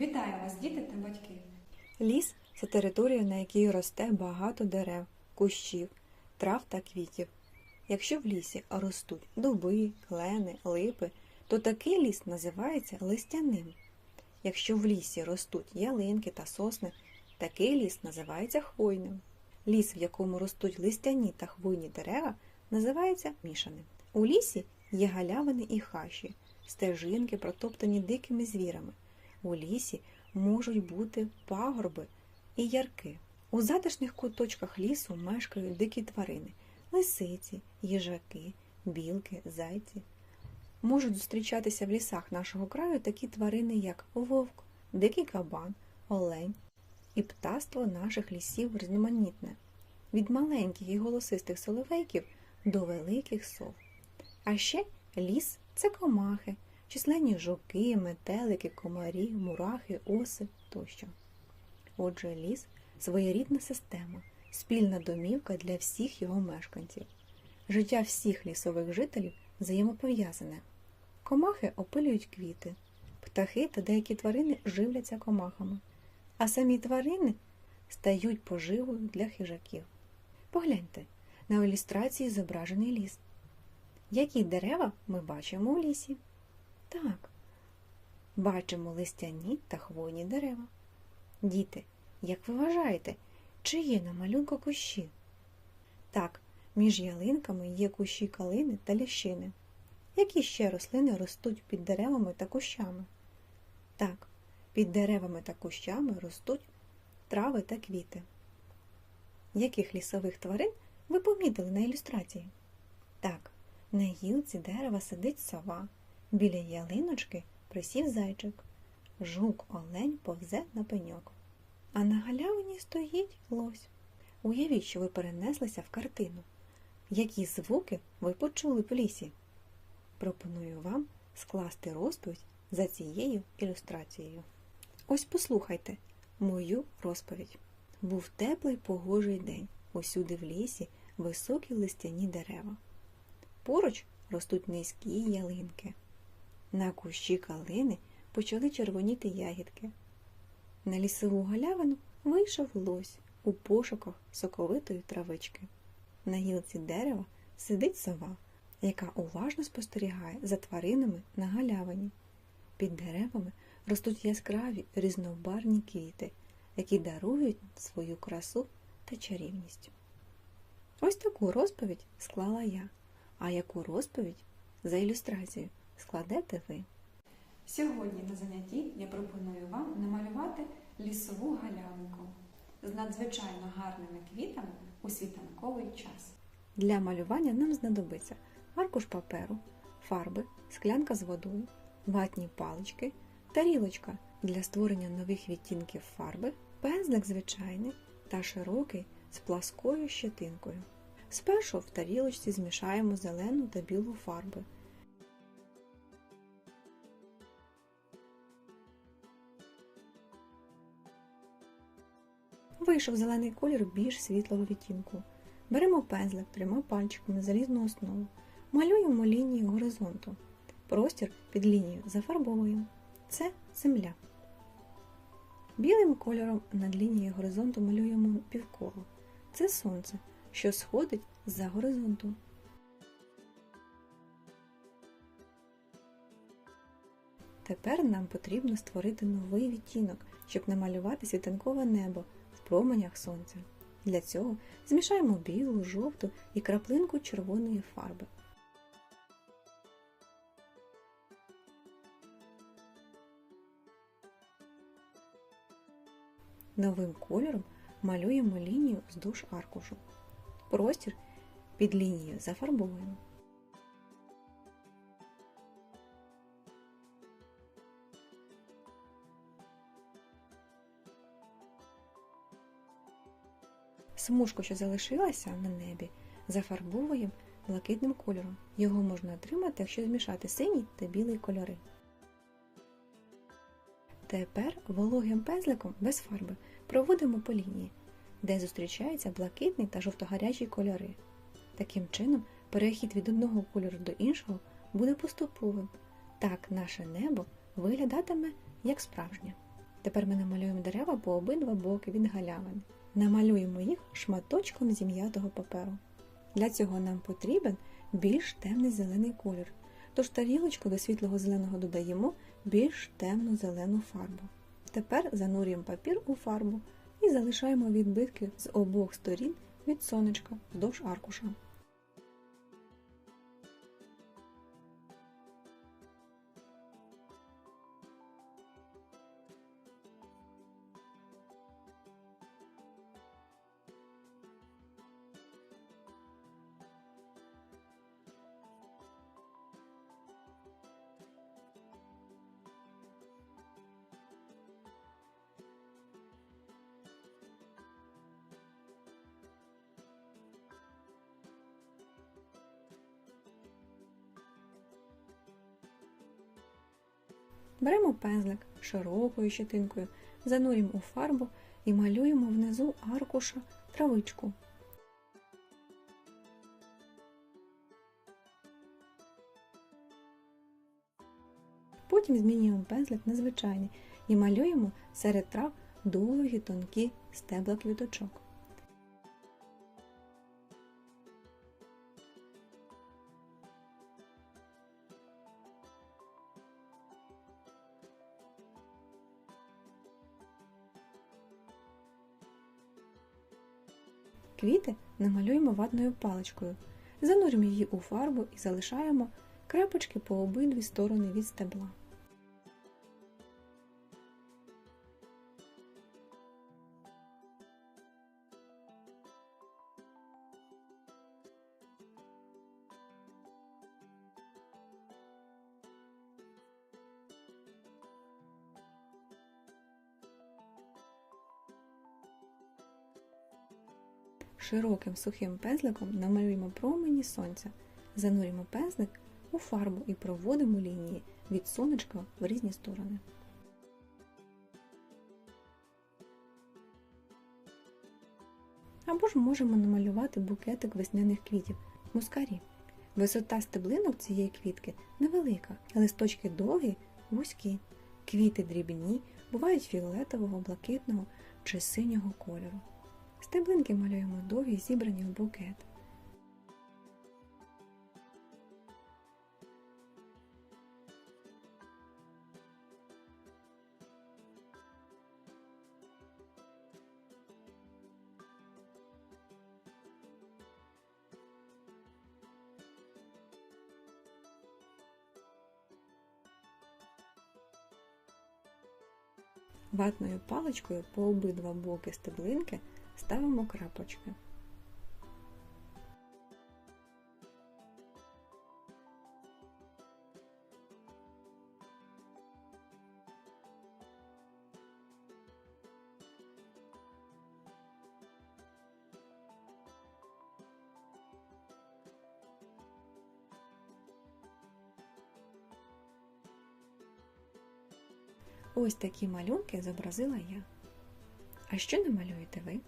Вітаю вас, діти та батьки! Ліс це територія, на якій росте багато дерев, кущів, трав та квітів. Якщо в лісі ростуть дуби, клени, липи, то такий ліс називається листяним. Якщо в лісі ростуть ялинки та сосни, такий ліс називається хвойним. Ліс, в якому ростуть листяні та хвойні дерева, називається мішаним. У лісі є галявини і хащі, стежинки, протоптані дикими звірами. У лісі можуть бути пагорби і ярки. У затишних куточках лісу мешкають дикі тварини лисиці, їжаки, білки, зайці. Можуть зустрічатися в лісах нашого краю такі тварини, як вовк, дикий кабан, олень і птаство наших лісів різноманітне, від маленьких і голосистих соловейків до великих сов. А ще ліс це комахи, численні жуки, метелики, комарі, мурахи, оси тощо. Отже, ліс своєрідна система, спільна домівка для всіх його мешканців. Життя всіх лісових жителів взаємопов'язане. Комахи опилюють квіти, птахи та деякі тварини живляться комахами, а самі тварини стають поживою для хижаків. Погляньте, на ілюстрації зображений ліс. Які дерева ми бачимо у лісі? Так, бачимо листяні та хвойні дерева. Діти, як ви вважаєте, чи є на малюнку кущі? Так, між ялинками є кущі калини та лящини. Які ще рослини ростуть під деревами та кущами? Так, під деревами та кущами ростуть трави та квіти. Яких лісових тварин ви помітили на ілюстрації? Так, на гілці дерева сидить сова, біля ялиночки присів зайчик, жук олень повзе на пеньок. А на галявині стоїть лось. Уявіть, що ви перенеслися в картину. Які звуки ви почули в лісі? Пропоную вам скласти розповідь за цією ілюстрацією. Ось послухайте мою розповідь. Був теплий погожий день. Усюди в лісі високі листяні дерева. Поруч ростуть низькі ялинки. На кущі калини почали червоніти ягідки. На лісову галявину вийшов лось у пошуках соковитої травички. На гілці дерева сидить сова, яка уважно спостерігає за тваринами на галявині. Під деревами ростуть яскраві різнобарні квіти, які дарують свою красу та чарівність. Ось таку розповідь склала я. А яку розповідь за ілюстрацією складете ви? Сьогодні на занятті я пропоную вам намалювати лісову галявинку з надзвичайно гарними квітами у світанковий час. Для малювання нам знадобиться аркуш паперу, фарби, склянка з водою, ватні палички, тарілочка для створення нових відтінків фарби, пензлик звичайний та широкий з пласкою щетинкою. Спершу в тарілочці змішаємо зелену та білу фарби. Вийшов зелений колір більш світлого відтінку. Беремо пензлик трьома пальчиками залізну основу, малюємо лінію горизонту. Простір під лінією зафарбовуємо. Це земля. Білим кольором над лінією горизонту малюємо півколо. Це сонце, що сходить за горизонту. Тепер нам потрібно створити новий відтінок, щоб намалювати світанкове небо променях сонця. Для цього змішаємо білу, жовту і краплинку червоної фарби. Новим кольором малюємо лінію вздовж аркушу. Простір під лінією зафарбовуємо. Смужку, що залишилася на небі, зафарбовуємо блакитним кольором. Його можна отримати, якщо змішати синій та білий кольори. Тепер вологим пензликом без фарби проводимо по лінії, де зустрічаються блакитний та жовтогарячі кольори. Таким чином, перехід від одного кольору до іншого буде поступовим. Так наше небо виглядатиме як справжнє. Тепер ми намалюємо дерева по обидва боки від галявини. Намалюємо їх шматочком зім'ятого паперу. Для цього нам потрібен більш темний зелений колір. Тож тарілочку до світлого зеленого додаємо більш темну зелену фарбу. Тепер занурюємо папір у фарбу і залишаємо відбитки з обох сторін від сонечка вздовж аркуша. Беремо пензлик широкою щетинкою, занурюємо у фарбу і малюємо внизу аркуша травичку. Потім змінюємо пензлик на звичайний і малюємо серед трав довгі тонкі стебла квіточок. Квіти намалюємо ватною паличкою, зануримо її у фарбу і залишаємо крапочки по обидві сторони від стебла. Широким сухим пензликом намалюємо промені сонця, занурюємо пензлик у фарбу і проводимо лінії від сонечка в різні сторони. Або ж можемо намалювати букетик весняних квітів мускарі. Висота стеблинок цієї квітки невелика, листочки довгі, вузькі. Квіти дрібні, бувають фіолетового, блакитного чи синього кольору. Стеблинки малюємо довгі, зібрані в букет. Ватною паличкою по обидва боки стеблинки ставимо крапочки. Ось такі малюнки зобразила я. А що намалюєте ви?